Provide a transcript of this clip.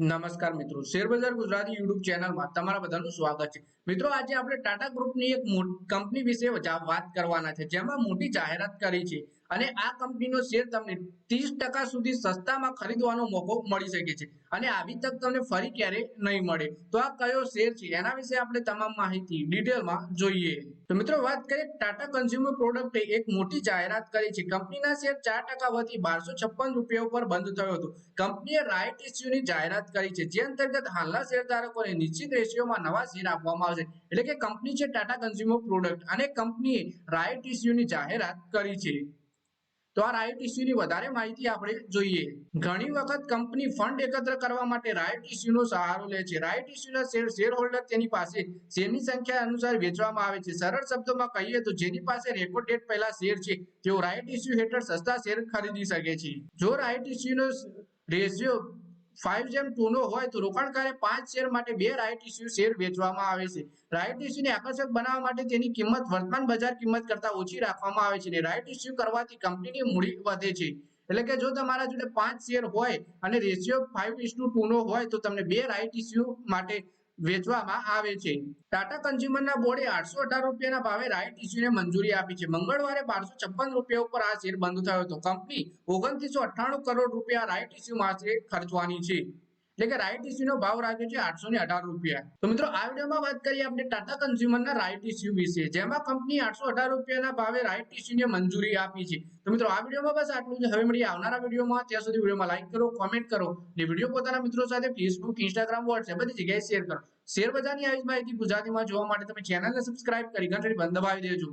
નમસ્કાર મિત્રો. શેરબજાર ગુજરાતી યુટ્યુબ ચેનલમાં તમારા બધાનું સ્વાગત છે. મિત્રો, આજે આપણે ટાટા ગ્રુપની એક કંપની વિશે વાત કરવાના છે. જેમાં મોટી જાહેરાત કરી છે. અને આ કંપનીનો શેર તમને ત્રીસ ટકા સુધી સસ્તામાં ખરીદવાનો મોકો મળી શકે છે. અને આવી તક તમને ફરી ક્યારે નહીં મળે. તો આ કયો શેર છે? એના વિશે આપણે તમામ માહિતી ડિટેલમાં જોઈએ. તો મિત્રો વાત કરીએ ટાટા કન્ઝ્યુમર પ્રોડક્ટે એક મોટી જાહેરાત કરી છે. કંપનીના શેર ચાર ટકા વધી બારસો છપ્પન રૂપિયા ઉપર બંધ થયો હતો. કંપનીએ રાઇટ ઇસ્યુની જાહેરાત કરી છે. જે અંતર્ગત હાલના શેરધારકોને નિશ્ચિત રેશિયોમાં નવા શેર આપવામાં આવશે. એટલે કે કંપની છે ટાટા કન્ઝ્યુમર પ્રોડક્ટ અને કંપનીએ રાઇટ ઇસ્યુની જાહેરાત કરી છે. તો આ રાઇટ ઇસ્યુની વધારે માહિતી આપણે જોઈએ. ઘણી વખત કંપની ફંડ એકત્ર કરવા માટે રાઇટ ઇસ્યુનો સહારો લે છે. રાઇટ ઇસ્યુના શેર શેર હોલ્ડર તેની પાસે શેરની સંખ્યા અનુસાર વેચવામાં આવે છે. સરળ શબ્દોમાં કહીએ તો જેની પાસે રેકોર્ડ ડેટ પહેલા શેર છે, તેઓ રાઇટ ઇસ્યુ હેઠળ સસ્તા શેર ખરીદી શકે છે. જો રાઇટ ઇસ્યુનો રેશિયો ફાઈવ જેમ ટુ નો હોય તો રોકાણકારે પાંચ શેર માટે બે રાઇટ ઇસ્યુ શેર વેચવામાં આવે છે. રાઇટ ઇસ્યુને આકર્ષક બનાવવા માટે તેની કિંમત વર્તમાન બજાર કિંમત કરતા ઓછી રાખવામાં આવે છે અને રાઇટ ઇસ્યુ કરવાથી કંપનીની મૂડી વધે છે. એટલે કે જો તમારા જોડે પાંચ શેર હોય અને રેશિયો ફાઈવ ઇસ ટુ નો હોય તો તમને બે રાઇટ ઇસ્યુ માટે વેચવામાં આવે છે. ટાટા કન્ઝ્યુમરના બોર્ડે આઠસો અઢાર રૂપિયાના ભાવે રાઇટ ઇસ્યુને મંજૂરી આપી છે. મંગળવારે બારસો છપ્પન રૂપિયા ઉપર આ શેર બંધ થયો હતો. કંપની ઓગણત્રીસો અઠ્ઠાણું કરોડ રૂપિયા રાઇટ ઇસ્યુ માટે ખર્ચવાની છે. એટલે કે રાઇટ ઇસ્યુનો ભાવ રાખ્યો છે આઠસો ને અઢાર રૂપિયા. તો મિત્રો, આ વિડીયોમાં વાત કરીએ આપણે ટાટા કન્ઝ્યુમરના રાઇટ ઇસ્યુ વિશે. જેમાં કંપની આઠસો અઢાર રૂપિયાના ભાવે રાઇટ ઇસ્યુને મંજૂરી આપી છે. તો મિત્રો, આ વિડીયોમાં બસ આટલું જ. હવે મળીએ આવનારા વિડીયોમાં. ત્યાં સુધી વિડીયોમાં લાઈક કરો કોમેન્ટ કરો ને વીડિયો પોતાના મિત્રો સાથે ફેસબુક ઇન્સ્ટાગ્રામ વોટ્સએપ બધી જગ્યાએ શેર કરો. શેર બજારની આવી માહિતી ગુજરાતીમાં જોવા માટે તમે ચેનલને સબસ્ક્રાઇબ કરી ઘંટડી બંધ દબાવી દેજો.